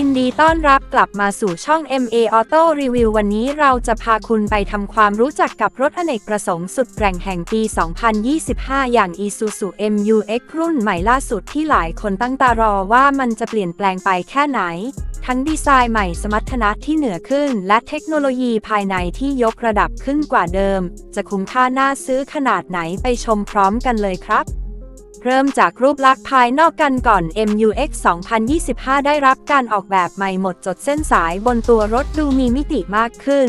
ยินดีต้อนรับกลับมาสู่ช่อง MA Auto Review วันนี้เราจะพาคุณไปทำความรู้จักกับรถอเนกประสงค์สุดแกร่งแห่งปี 2025 อย่าง Isuzu MU-X รุ่นใหม่ล่าสุดที่หลายคนตั้งตารอว่ามันจะเปลี่ยนแปลงไปแค่ไหน ทั้งดีไซน์ใหม่สมรรถนะที่เหนือขึ้น และเทคโนโลยีภายในที่ยกระดับขึ้นกว่าเดิม จะคุ้มค่าน่าซื้อขนาดไหนไปชมพร้อมกันเลยครับ เริ่มจากรูปลักษณ์ภายนอกกันก่อน MUX 2025 ได้รับการออกแบบใหม่หมดจดเส้นสายบนตัวรถดูมีมิติมากขึ้น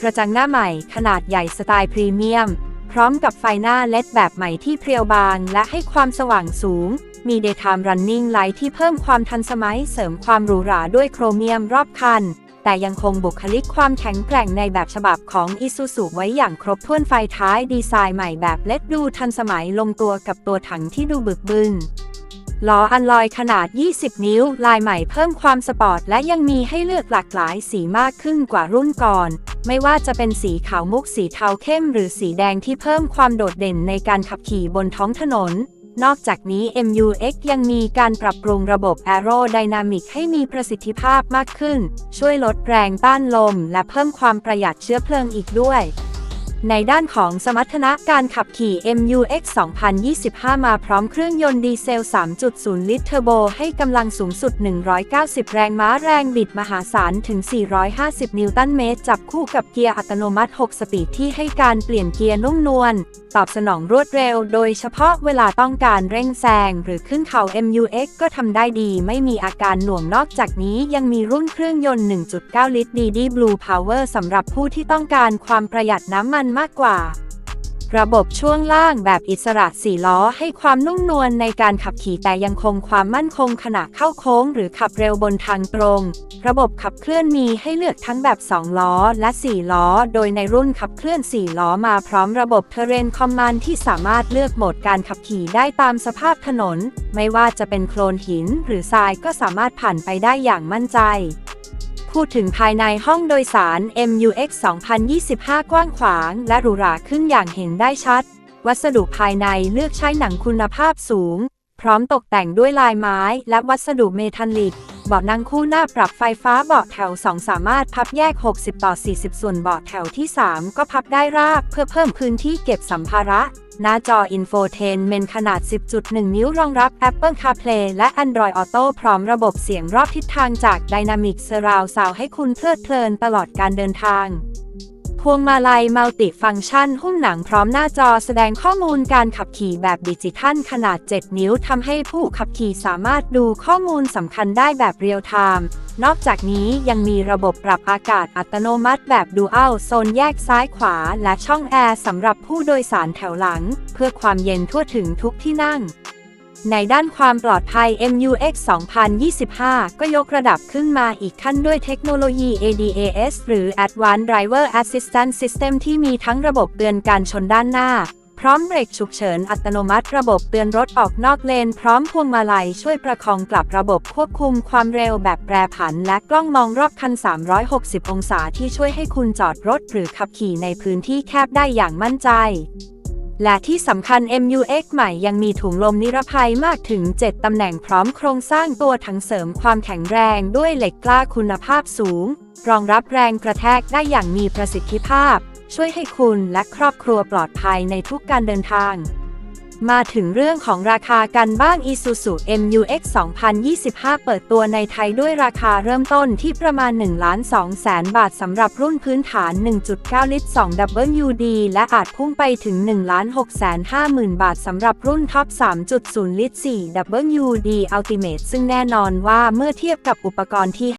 กระจังหน้าใหม่ขนาดใหญ่สไตล์พรีเมียม พร้อมกับไฟหน้าเลดแบบใหม่ที่เพรียวบางและให้ความสว่างสูง มี Daytime Running Light ที่เพิ่มความทันสมัยเสริมความหรูหราด้วยโครเมียมรอบคัน แต่ยังคงบุคลิกความแข็งแกร่งในแบบฉบับของ Isuzu ไว้อย่างครบถ้วนไฟท้ายดีไซน์ใหม่แบบเล็ดดูทันสมัยลงตัวกับตัวถังที่ดูบึกบึนล้ออันลอยขนาด 20 นิ้ว ลายใหม่เพิ่มความสปอร์ต และยังมีให้เลือกหลากหลายสีมากขึ้นกว่ารุ่นก่อน ไม่ว่าจะเป็นสีขาวมุกสีเทาเข้ม หรือสีแดงที่เพิ่มความโดดเด่นในการขับขี่บนท้องถนน นอกจากนี้ MUX ยังมีการปรับปรุงระบบ Aerodynamic ให้มีประสิทธิภาพมากขึ้น ช่วยลดแรงต้านลม และเพิ่มความประหยัดเชื้อเพลิงอีกด้วย ในด้านของสมรรถนะการขับขี่ MUX 2025 มาพร้อมเครื่องยนต์ดีเซล 3.0 ลิตรเทอร์โบ ให้กำลังสูงสุด 190 แรงม้าแรงบิดมหาศาลถึง 450 นิวตันเมตร จับคู่กับเกียร์อัตโนมัติ 6 สปีดที่ให้การเปลี่ยนเกียร์นุ่มนวล ตอบสนองรวดเร็ว โดยเฉพาะเวลาต้องการเร่งแซงหรือขึ้นเขา MUX ก็ทำได้ดี ไม่มีอาการหน่วงนอกจากนี้ยังมีรุ่นเครื่องยนต์ 1.9 ลิตร DD Blue Power สำหรับผู้ที่ต้องการความประหยัดน้ำมันมากกว่า ระบบช่วงล่างแบบอิสระ4ล้อให้ความนุ่มนวลในการขับขี่แต่ยังคงความมั่นคงขณะเข้าโค้งหรือขับเร็วบนทางตรง ระบบขับเคลื่อนมีให้เลือกทั้งแบบ 2 ล้อและ 4 ล้อ โดยในรุ่นขับเคลื่อน 4 ล้อมาพร้อมระบบ Terrain Command ที่สามารถเลือกโหมดการขับขี่ได้ตามสภาพถนน ไม่ว่าจะเป็นโคลนหินหรือทรายก็สามารถผ่านไปได้อย่างมั่นใจ พูดถึงภายในห้องโดยสาร MUX 2025 กว้างขวาง และหรูหราขึ้นอย่างเห็นได้ชัด วัสดุภายในเลือกใช้หนังคุณภาพสูง พร้อมตกแต่งด้วยลายไม้ และวัสดุเมทัลลิก เบาะนั่งคู่หน้าปรับไฟฟ้าเบาะแถว 2 สามารถพับแยก 60 ต่อ 40 ส่วนเบาะแถวที่ 3 ก็พับได้ราบ เพื่อเพิ่มพื้นที่เก็บสัมภาระ หน้าจอ Infotainment ขนาด 10.1 นิ้วรองรับ Apple CarPlay และ Android Auto พร้อมระบบเสียงรอบทิศทางจาก Dynamic Surround Sound ให้คุณเพลิดเพลินตลอดการเดินทาง วงมาลัยมัลติฟัง c t ชันหุ้มหนังพร้อมหน้าจอแสดงข้อมูลการขับขี่แบบดิจิทัลขนาด 7 นิ้วทำให้ผู้ขับขี่สามารถดูข้อมูลสำคัญได้แบบเรียลไทม์นอกจากนี้ยังมีระบบปรับอากาศอัตโนมัติแบบดูอัลโซนแยกซ้ายขวาและช่องแอร์สำหรับผู้โดยสารแถวหลัง เพื่อความเย็นทั่วถึงทุกที่นั่ง ในด้านความปลอดภัย MUX 2025 ก็ยกระดับขึ้นมาอีกขั้นด้วยเทคโนโลยี ADAS หรือ Advanced Driver Assistance System ที่มีทั้งระบบเตือนการชนด้านหน้า พร้อมเบรกฉุกเฉินอัตโนมัติระบบเตือนรถออกนอกเลน พร้อมพวงมาลัยช่วยประคองกลับระบบควบคุมความเร็วแบบแปรผัน และกล้องมองรอบคัน 360 องศาที่ช่วยให้คุณจอดรถหรือขับขี่ในพื้นที่แคบได้อย่างมั่นใจ และที่สำคัญ MUX ใหม่ยังมีถุงลมนิรภัยมากถึง 7 ตำแหน่งพร้อมโครงสร้างตัวถังเสริมความแข็งแรงด้วยเหล็กกล้าคุณภาพสูง รองรับแรงกระแทกได้อย่างมีประสิทธิภาพ ช่วยให้คุณและครอบครัวปลอดภัยในทุกการเดินทาง มาถึงเรื่องของราคากันบ้าง Isuzu MUX 2025 เปิดตัวในไทยด้วยราคาเริ่มต้นที่ประมาณ1 2 0 0 0 0บาทสำหรับรุ่นพื้นฐาน 1.9 ลิตร 2 WD และอาจพุ่งไปถึง1 6 5 0 0 0 0 บาทสำหรับรุ่นท็อป 3.0 ลิตร 4 WD Ultimate ซึ่งแน่นอนว่าเมื่อเทียบกับอุปกรณ์ที่